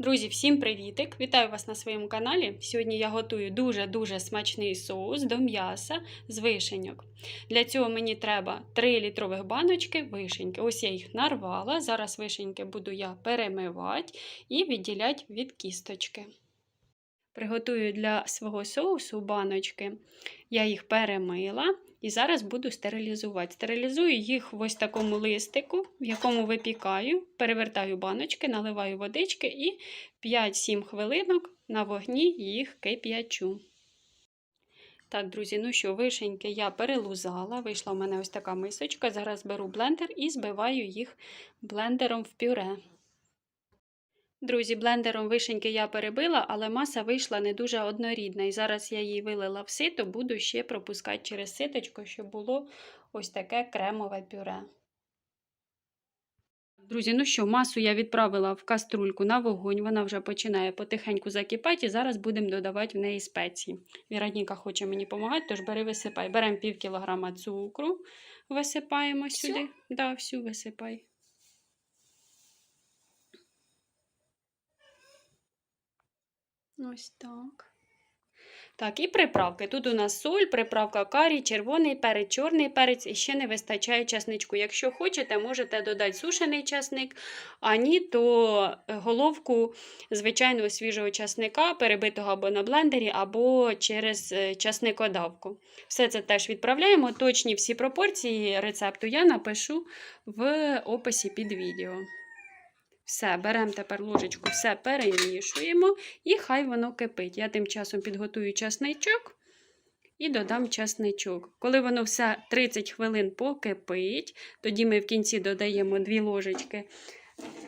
Друзі, всім привітик! Вітаю вас на своєму каналі. Сьогодні я готую дуже-дуже смачний соус до м'яса з вишеньок. Для цього мені треба 3 літрових баночки вишеньки. Ось я їх нарвала. Зараз вишеньки буду я перемивати і відділяти від кісточки. Приготую для свого соусу баночки. Я їх перемила і зараз буду стерилізувати. Стерилізую їх в ось такому листику, в якому випікаю, перевертаю баночки, наливаю водички і 5-7 хвилинок на вогні їх кип'ячу. Так, друзі, ну що, вишеньки я перелузала. Вийшла в мене ось така мисочка. Зараз беру блендер і збиваю їх блендером в пюре. Друзі, блендером вишеньки я перебила, але маса вийшла не дуже однорідна. І зараз я її вилила в сито, буду ще пропускати через ситочко, щоб було ось таке кремове пюре. Друзі, ну що, масу я відправила в каструльку на вогонь, вона вже починає потихеньку закипати, і зараз будемо додавати в неї спеції. Вірадніка хоче мені допомагати, тож бери висипай. Беремо пів кілограма цукру, висипаємо Всю? сюди. Да, всю висипай. Ось так. Так, і приправки. Тут у нас соль, приправка карі, червоний перець, чорний перець і ще не вистачає часничку. Якщо хочете, можете додати сушений часник, а ні, то головку звичайного свіжого часника, перебитого або на блендері, або через е, часникодавку. Все це теж відправляємо. Точні всі пропорції рецепту я напишу в описі під відео. Все, беремо тепер ложечку, все перемішуємо і хай воно кипить. Я тим часом підготую часничок і додам часничок. Коли воно все 30 хвилин покипить, тоді ми в кінці додаємо 2 ложечки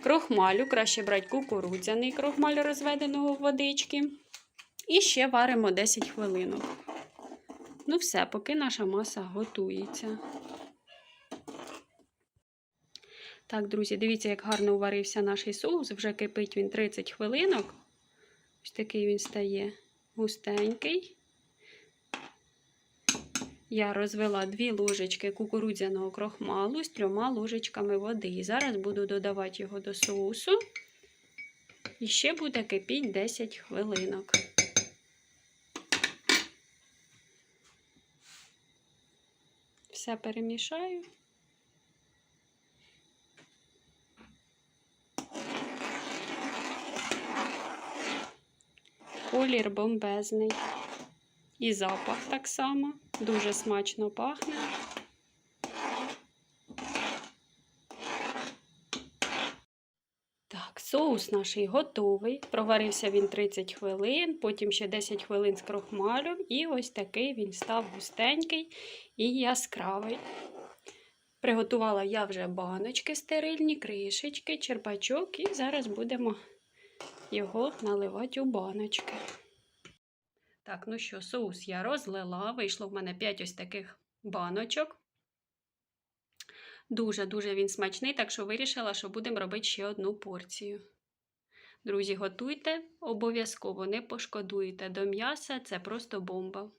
крохмалю, краще брати кукурудзяний крохмаль розведеного в водички. І ще варимо 10 хвилин. Ну все, поки наша маса готується. Так, друзі, дивіться, як гарно уварився наш соус. Вже кипить він 30 хвилинок. Ось такий він стає густенький. Я розвела 2 ложечки кукурудзяного крохмалу з трьома ложечками води. І зараз буду додавати його до соусу. І ще буде кипіть 10 хвилинок. Все перемішаю. Колір бомбезний. І запах так само. Дуже смачно пахне. Так, соус наш готовий. Проварився він 30 хвилин, потім ще 10 хвилин з крохмалем. І ось такий він став густенький і яскравий. Приготувала я вже баночки стерильні, кришечки, черпачок, і зараз будемо його наливати у баночки. Так, ну що, соус я розлила. Вийшло в мене 5 ось таких баночок. Дуже-дуже він смачний, так що вирішила, що будемо робити ще одну порцію. Друзі, готуйте, обов'язково не пошкодуйте до м'яса, це просто бомба.